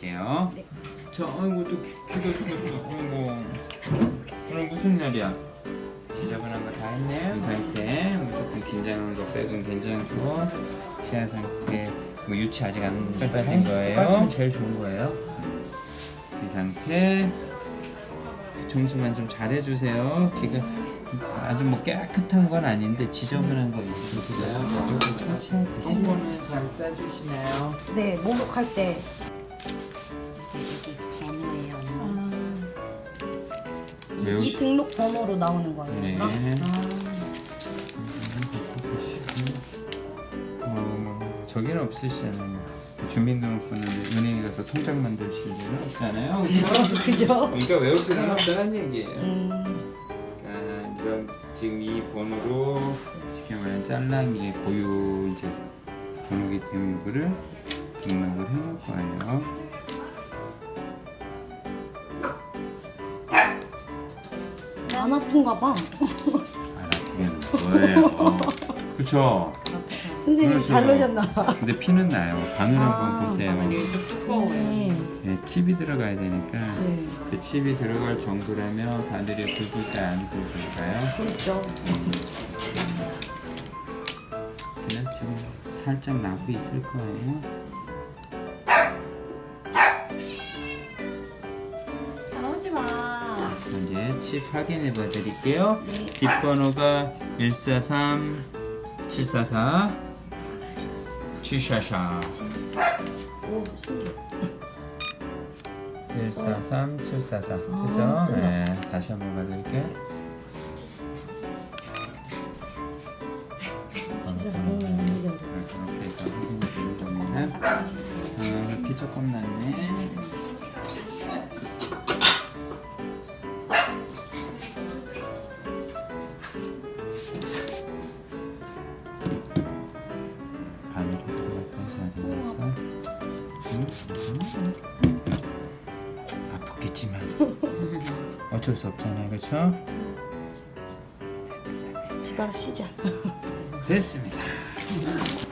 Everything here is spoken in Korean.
할게요. 네. 자, 아이고 또 기, 기도 기도 기도. 아이고 오늘 무슨 날이야? 지저분한 거 다 했네. 이 상태. 뭐 조금 긴장한 거 빼곤 괜찮고 제한 상태. 뭐 유치 아직 안 빠진 거예요. 제일 좋은 거예요. 이 상태. 청소만 좀 잘해주세요. 기가 아주 뭐 깨끗한 건 아닌데 지저분한 거 있으시고요. 청소는 잘 짜주시나요? 네, 목욕할 때 이 등록 번호로 나오는 거예요. 네. 아, 어, 저기는 없으시잖아요. 주민등록번호 은행에 가서 통장 만드실 일은 없잖아요. 그죠? 그죠? 그러니까 외울 필요는 없다는 얘기예요. 음, 그러니까 이런 지금 이 번호로 쉽게 말하면 짤랑이의 고유 이제 번호기 때문에 이거를 등록을 해놓을 거예요. 안 아픈가 봐. 알아듣겠는 거예요. 그쵸? 선생님 그렇죠. 잘 놓으셨나 봐. 근데 피는 나요. 바늘 아, 한번 보세요. 바늘이 좀 두꺼워요. 네. 예, 칩이 들어가야 되니까 네. 그 칩이 들어갈 정도라면 바늘이 굵을까요? 안 굵을까요? 그렇죠. 그냥 지금 살짝 나고 있을 거예요. 칩 확인해 봐 드릴게요. 뒷번호가 143 744 744 오, 신기해. 143 744 아, 그죠? 네, 다시 한번 봐 드릴게요. 진짜 너무. 이렇게 해서 확인해 드리면 아, 피 조금 났네. 아프겠지만 어쩔 수 없잖아요, 그렇죠? 집안 쉬자. 됐습니다.